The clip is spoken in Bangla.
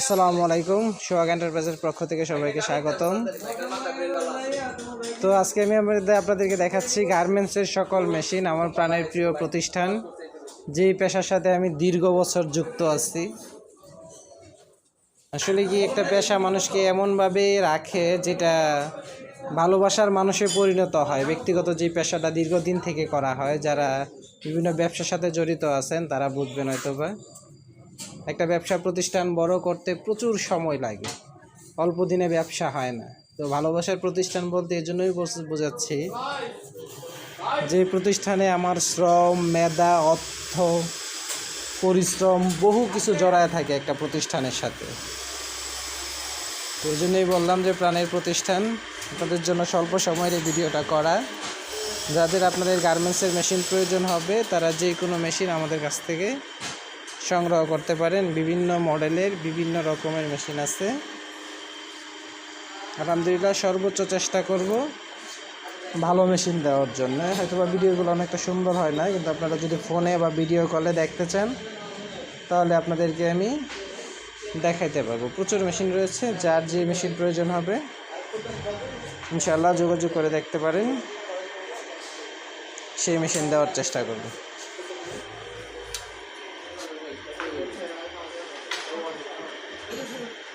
আসসালামু আলাইকুম, সোহাগ এন্টারপ্রাইজের পক্ষ থেকে সবাইকে স্বাগতম। তো আজকে আমি আমাদের আপনাদেরকে দেখাচ্ছি গার্মেন্টসের সকল মেশিন, আমার প্রাণের প্রিয় প্রতিষ্ঠান, যেই পেশার সাথে আমি দীর্ঘ বছর যুক্ত আছি। আসলে কি একটা পেশা মানুষকে এমনভাবে রাখে যেটা ভালোবাসার মানুষে পরিণত হয়? ব্যক্তিগত যে পেশাটা দীর্ঘদিন থেকে করা হয়, যারা বিভিন্ন ব্যবসার সাথে জড়িত আছেন, তারা বুঝবেন হয়তো বা একটা ব্যবসা প্রতিষ্ঠান বড় করতে প্রচুর সময় লাগে। অল্প দিনে ব্যবসা হয় না। তো ভালোবাসার প্রতিষ্ঠান বলতে এই জন্যই বোঝাচ্ছি যে প্রতিষ্ঠানে আমার শ্রম, মেধা, অর্থ, পরিশ্রম বহু কিছু জড়ায় থাকে একটা প্রতিষ্ঠানের সাথে। এই জন্যই বললাম যে প্রাণের প্রতিষ্ঠান আপনাদের জন্য স্বল্প সময়ের এই ভিডিওটা করা। যাদের আপনাদের গার্মেন্টসের মেশিন প্রয়োজন হবে, তারা যে কোনো মেশিন আমাদের কাছ থেকে সংগ্রহ করতে পারেন। বিভিন্ন মডেলের বিভিন্ন রকমের মেশিন আছে। আলহামদুলিল্লাহ সর্বোচ্চ চেষ্টা করব ভালো মেশিন দেওয়ার জন্য। হয়তো বা ভিডিওগুলো অনেকটা সুন্দর হয় না, কিন্তু আপনারা যদি ফোনে বা ভিডিও কলে দেখতে চান, তাহলে আপনাদেরকে আমি দেখাইতে পারব। প্রচুর মেশিন রয়েছে, যার যে মেশিন প্রয়োজন হবে ইনশাল্লাহ যোগাযোগ করে দেখতে পারেন। সেই মেশিন দেওয়ার চেষ্টা করব। 多的。